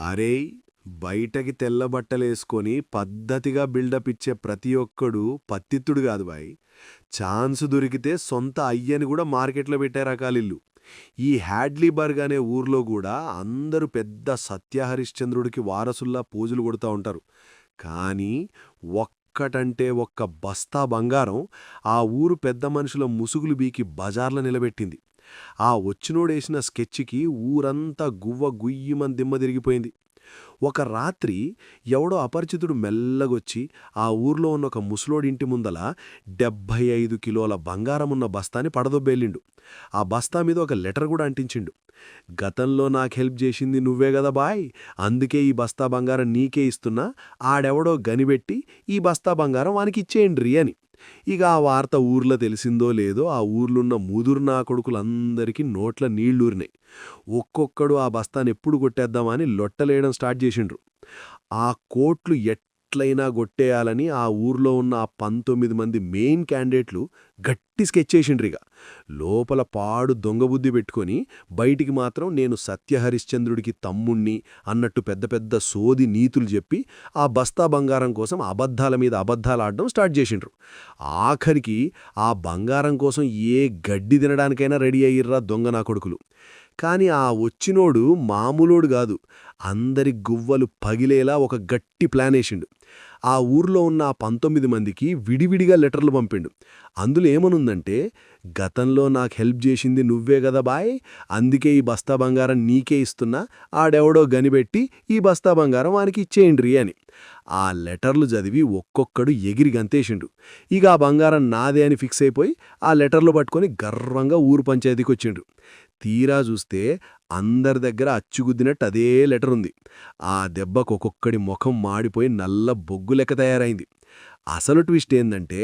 అరేయ్ బయటకి తెల్ల బట్టలేసుకొని పద్ధతిగా బిల్డప్ ఇచ్చే ప్రతి ఒక్కడు పత్తిత్తుడు కాదు బాయ్. ఛాన్స్ దొరికితే సొంత అయ్యని కూడా మార్కెట్లో పెట్టే రకాలిల్లు ఈ హ్యాడ్లీబర్గ్ అనే ఊర్లో కూడా అందరూ పెద్ద సత్యహరిశ్చంద్రుడికి వారసుల్లా పూజలు కొడుతూ ఉంటారు. కానీ ఒక్కటంటే ఒక్క బస్తా బంగారం ఆ ఊరు పెద్ద మనుషుల ముసుగులు బీకి బజార్లో నిలబెట్టింది. ఆ వచ్చినోడేసిన స్కెచ్కి ఊరంతా గువ్వ గుయ్యమని దిమ్మ తిరిగిపోయింది. ఒక రాత్రి ఎవడో అపరిచితుడు మెల్లగొచ్చి ఆ ఊర్లో ఉన్న ఒక ముసలోడింటి ముందల డెబ్భై ఐదు కిలోల బంగారమున్న బస్తాని పడదొబ్బేలిండు. ఆ బస్తా మీద ఒక లెటర్ కూడా అంటించిండు. గతంలో నాకు హెల్ప్ చేసింది నువ్వే కదా బాయ్! అందుకే ఈ బస్తా బంగారం నీకే ఇస్తున్నా ఆడెవడో గనిబెట్టి ఈ బస్తా బంగారం వానికి ఇచ్చేయండ్రి అని. ఇక ఆ వార్త ఊర్లో తెలిసిందో లేదో ఆ ఊర్లున్న ముదురు నా కొడుకులందరికీ నోట్ల నీళ్ళూరినాయి ఒక్కొక్కడు ఆ బస్తాను ఎప్పుడు కొట్టేద్దామని లొట్టలేయడం స్టార్ట్ చేసిండ్రు. ఆ కోట్లు ఎట్లయినా కొట్టేయాలని ఆ ఊర్లో ఉన్న ఆ పంతొమ్మిది మంది మెయిన్ క్యాండిడేట్లు గట్టి స్కెచ్ చేసిండ్రిగ లోపల పాడు దొంగబుద్ధి పెట్టుకొని బయటికి మాత్రం నేను సత్యహరిశ్చంద్రుడికి తమ్ముణ్ణి అన్నట్టు పెద్ద పెద్ద సోది నీతులు చెప్పి ఆ బస్తా బంగారం కోసం అబద్ధాల మీద అబద్ధాలు ఆడడం స్టార్ట్ చేసిండ్రు. ఆఖరికి ఆ బంగారం కోసం ఏ గడ్డి తినడానికైనా రెడీ అయ్యిర్రా దొంగ నా కొడుకులు. కాని ఆ వచ్చినోడు మామూలోడు కాదు. అందరి గువ్వలు పగిలేలా ఒక గట్టి ప్లానేసిండు. ఆ ఊర్లో ఉన్న ఆ పంతొమ్మిది మందికి విడివిడిగా లెటర్లు పంపిండు. అందులో ఏమనుందంటే గతంలో నాకు హెల్ప్ చేసింది నువ్వే కదా బాయ్ అందుకే ఈ బస్తా బంగారం నీకే ఇస్తున్నా ఆడెవడో గనిబెట్టి ఈ బస్తా బంగారం వానికి ఇచ్చేయండి అని. ఆ లెటర్లు చదివి ఒక్కొక్కడు ఎగిరి గంతేసిండు. ఇక ఆ బంగారం నాదే అని ఫిక్స్ అయిపోయి ఆ లెటర్లు పట్టుకొని గర్వంగా ఊరు పంచాయతీకి వచ్చిండు తీరా చూస్తే అందరి దగ్గర అచ్చుగుద్దినట్టు అదే లెటర్ ఉంది ఆ దెబ్బకు ఒక్కొక్కడి ముఖం మాడిపోయి నల్ల బొగ్గు లెక్క తయారైంది. అసలు ట్విస్ట్ ఏందంటే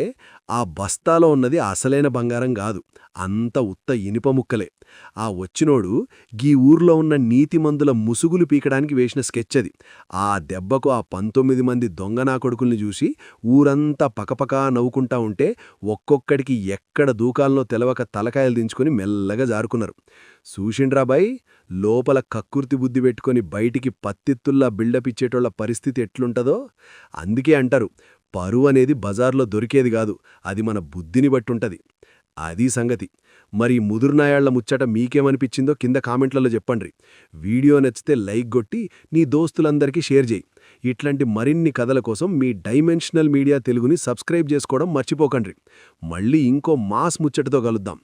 ఆ బస్తాలో ఉన్నది అసలైన బంగారం కాదు అంత ఉత్త ఇనుప ముక్కలే. ఆ వచ్చినోడు గీ ఊర్లో ఉన్న నీతిమందుల ముసుగులు పీకడానికి వేసిన స్కెచ్ అది ఆ దెబ్బకు ఆ పంతొమ్మిది మంది దొంగ నా కొడుకుల్ని చూసి ఊరంతా పకపకా నవ్వుకుంటా ఉంటే ఒక్కొక్కడికి ఎక్కడ దూకాలనో తెలవక తలకాయలు దించుకొని మెల్లగా జారుకున్నారు. సూషిండ్రాబాయ్ లోపల కక్కుర్తి బుద్ధి పెట్టుకొని బయటికి పత్తిత్తుల్లా బిల్డప్ ఇచ్చేటోళ్ళ పరిస్థితి ఎట్లుంటదో అందుకే అంటారు పరువు అనేది బజార్లో దొరికేది కాదు అది మన బుద్ధిని బట్టుంటది. అది సంగతి. మరి ముదురునాయాళ్ళ ముచ్చట మీకేమనిపించిందో కింద కామెంట్లలో చెప్పండి. వీడియో నచ్చితే లైక్ కొట్టి నీ దోస్తులందరికీ షేర్ చేయి ఇట్లాంటి మరిన్ని కథల కోసం మీ డైమెన్షనల్ మీడియా తెలుగుని సబ్స్క్రైబ్ చేసుకోవడం మర్చిపోకండ్రి మళ్ళీ ఇంకో మాస్ ముచ్చటతో కలుద్దాం.